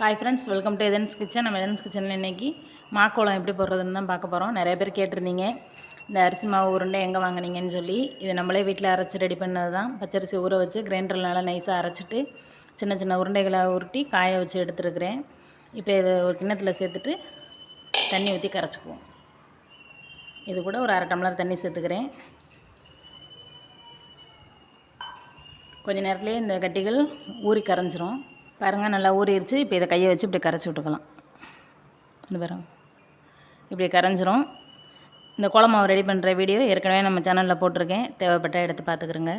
Hi friends welcome to Ethan's kitchen நம்ம எதன்ஸ் கிச்சனில் இன்றைக்கி மாக்கோளம் எப்படி போடுறதுன்னு தான் பார்க்க போகிறோம் நிறைய பேர் கேட்டிருந்தீங்க. இந்த அரிசி மாவு உருண்டை எங்கே வாங்குனீங்கன்னு சொல்லி இது நம்மளே வீட்டில் அரைச்சி ரெடி பண்ணது தான் பச்சரிசி ஊற வச்சு கிரைண்டரில் நல்லா நைஸாக அரைச்சிட்டு சின்ன சின்ன உருண்டைகளை உருட்டி காய வச்சு எடுத்துருக்கிறேன். இப்போ இதை ஒரு கிண்ணத்தில் சேர்த்துட்டு தண்ணி ஊற்றி கரைச்சிக்குவோம். இது கூட ஒரு அரை டம்ளர் தண்ணி சேர்த்துக்கிறேன். கொஞ்ச நேரத்துலேயே இந்த கட்டிகள் ஊறி கரைஞ்சிரும். பாருங்கள் நல்லா ஊறிடுச்சு இப்போ இதை கையை வச்சு இப்படி கரைச்சி விட்டுக்கலாம். இந்த பாருங்க. இப்படி கரைஞ்சிரும். இந்த குழம்பாவை ரெடி பண்ணுற வீடியோ ஏற்கனவே நம்ம சேனலில் போட்டிருக்கேன். தேவைப்பட்ட எடுத்து பார்த்துக்குறேங்க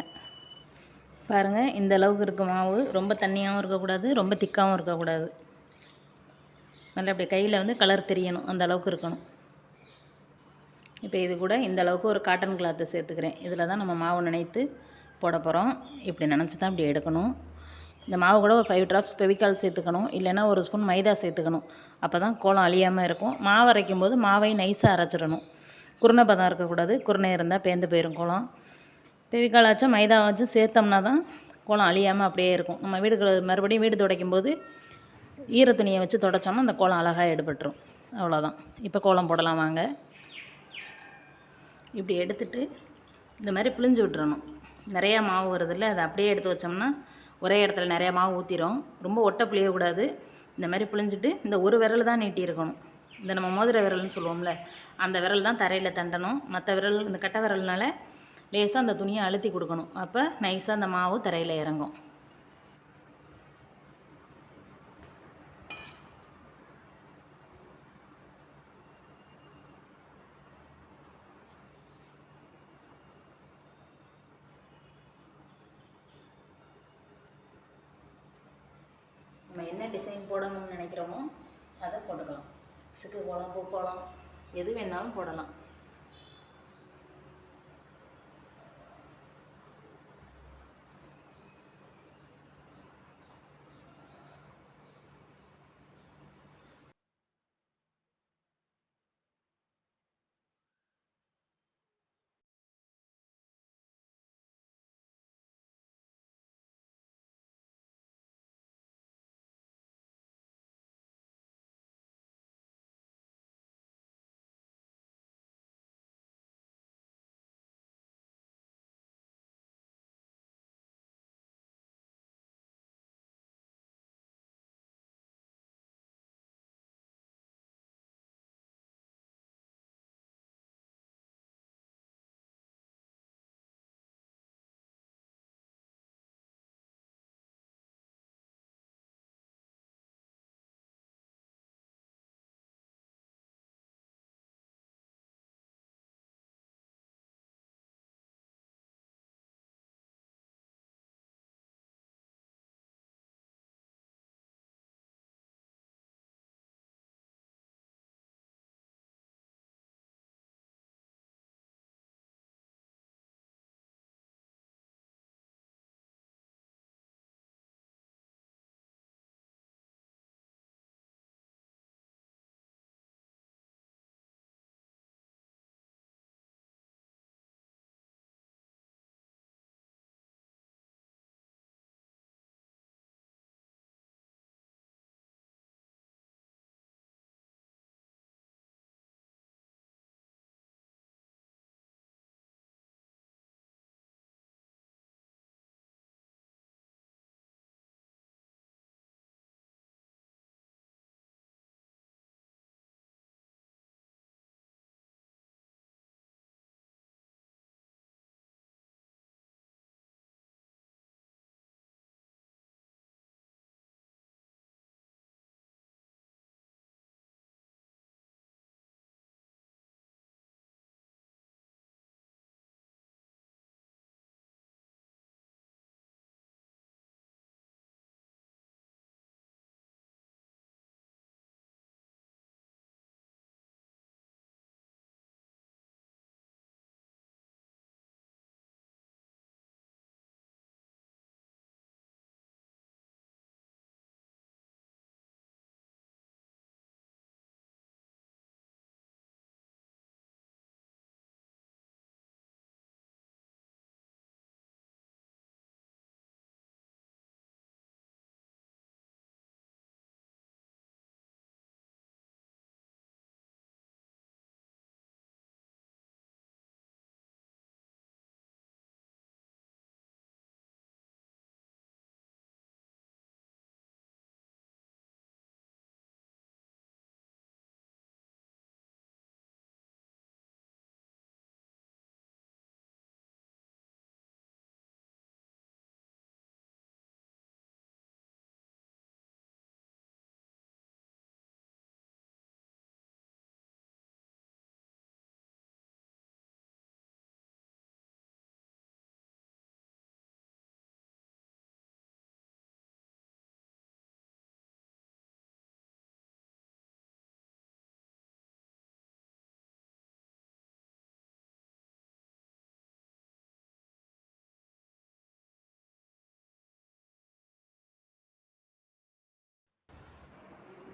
பாருங்கள் இந்த அளவுக்கு இருக்க மாவு. ரொம்ப தண்ணியாகவும் இருக்கக்கூடாது ரொம்ப திக்காகவும் இருக்கக்கூடாது. நல்லா அப்படி கையில் வந்து கலர் தெரியணும். அந்த அளவுக்கு இருக்கணும். இப்போ இது கூட இந்த அளவுக்கு ஒரு காட்டன் கிளாத்தை சேர்த்துக்கிறேன். இதில் தான் நம்ம மாவு நினைத்து போட போகிறோம் இப்படி நினச்சி தான் இப்படி எடுக்கணும். இந்த மாவு கூட ஒரு ஃபைவ் ட்ராப்ஸ் பெவிக்கால் சேர்த்துக்கணும். இல்லைன்னா ஒரு ஸ்பூன் மைதா சேர்த்துக்கணும். அப்போ தான் கோலம் அழியாமல் இருக்கும். மாவு அரைக்கும் போது மாவை நைஸாக அரைச்சிடணும். குருணை பதம் இருக்கக்கூடாது. குருணை இருந்தால் பேந்து போயிடும் கோலம். பெவிக்கால் ஆச்சும் மைதா வச்சும் சேர்த்தோம்னா தான் கோலம் அழியாமல் அப்படியே இருக்கும். நம்ம வீடுகளை மறுபடியும் வீடு துடைக்கும் போது ஈர துணியை வச்சு துடைச்சோம்னா அந்த கோலம் அழகாக எடுபட்டுரும். அவ்வளோதான் இப்போ கோலம் போடலாம் வாங்க. இப்படி எடுத்துட்டு இந்த மாதிரி பிழிஞ்சு விட்டுறணும். நிறையா மாவு வருதுல்ல அதை அப்படியே எடுத்து வச்சோம்னா ஒரே இடத்துல நிறையா மாவு ஊற்றிடும் ரொம்ப ஒட்டை புளியக்கூடாது இந்த மாதிரி புளிஞ்சிட்டு இந்த ஒரு விரல் தான் நீட்டி இருக்கணும் இந்த நம்ம மோதிர விரல்னு சொல்லுவோம்ல அந்த விரல் தான் தரையில் தண்டணும். மற்ற விரல் இந்த கட்டை விரல்னால லேசாக அந்த துணியை அழுத்தி கொடுக்கணும். அப்போ நைஸாக அந்த மாவு தரையில் இறங்கும். நம்ம என்ன டிசைன் போடணும்னு நினைக்கிறோமோ அதை போட்டுக்கலாம். சிக்கு கோலம் பூக்கோலம் எது வேணாலும் போடலாம்.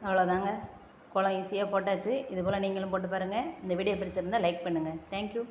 அவ்வளோதாங்க குளம் ஈஸியாக போட்டாச்சு. இது போல் நீங்களும் போட்டு பாருங்கள் இந்த வீடியோ பிடிச்சிருந்தால் லைக் பண்ணுங்கள் தேங்க்யூ